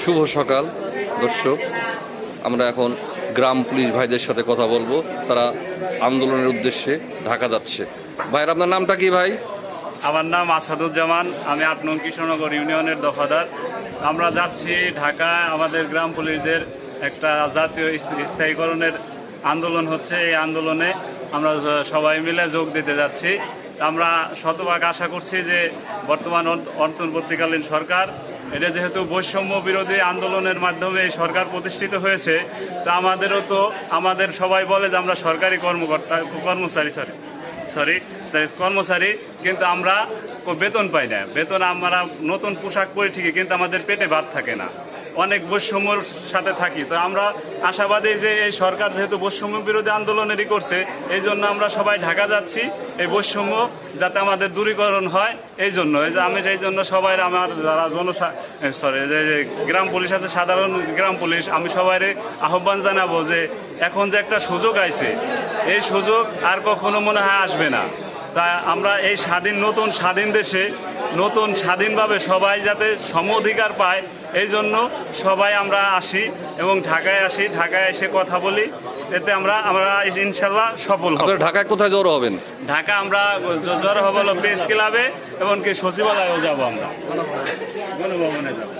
শুভ সকাল, দর্শক। আমরা এখন গ্রাম পুলিশ ভাইদের সাথে কথা বলব। তারা আন্দোলনের উদ্দেশ্যে ঢাকা যাচ্ছে। ভাইয়ের আপনার নামটা কি ভাই? আমার নাম আসাদুজ্জামান। আমি আট কৃষ্ণনগর ইউনিয়নের দফাদার। আমরা যাচ্ছি ঢাকায় আমাদের গ্রাম পুলিশদের একটা জাতীয় স্থায়ীকরণের আন্দোলন হচ্ছে। এই আন্দোলনে আমরা সবাই মিলে যোগ দিতে যাচ্ছি। আমরা শতভাগ আশা করছি যে বর্তমান অন্ত- অন্তর্বর্তীকালীন সরকার এটা যেহেতু বৈষম্য বিরোধী আন্দোলনের মাধ্যমে সরকার প্রতিষ্ঠিত হয়েছে, তো আমাদেরও তো, আমাদের সবাই বলে যে আমরা সরকারি কর্মকর্তা, কর্মচারী সরি সরি কর্মচারী, কিন্তু আমরা বেতন পাই না। বেতন আমরা নতুন পোশাক পরি ঠিকই, কিন্তু আমাদের পেটে ভাত থাকে না। অনেক বৈষম্যর সাথে থাকি। তো আমরা আশাবাদী যে এই সরকার যেহেতু বৈষম্য বিরোধী আন্দোলনেরই করছে, এই জন্য আমরা সবাই ঢাকা যাচ্ছি। এই বৈষম্য যাতে আমাদের দূরীকরণ হয়, এই জন্য। এই যে আমি সেই জন্য সবাই আমার যারা জনসা সরি যে গ্রাম পুলিশ আছে, সাধারণ গ্রাম পুলিশ, আমি সবাই আহ্বান জানাব যে এখন যে একটা সুযোগ আইছে, এই সুযোগ আর কখনো মনে হয় আসবে না। তা আমরা এই স্বাধীন নতুন স্বাধীন দেশে নতুন স্বাধীনভাবে সবাই যাতে সম অধিকার পায় এই জন্য সবাই আমরা আসি এবং ঢাকায় আসি। ঢাকায় এসে কথা বলি এতে আমরা আমরা ইনশাল্লাহ সফল হব। ঢাকায় কোথায় জড়ো হবেন? ঢাকা আমরা জ্বর হব হলো প্রেস ক্লাবে এবং কি সচিবালয়েও যাব আমরা। গণভবনে যাব।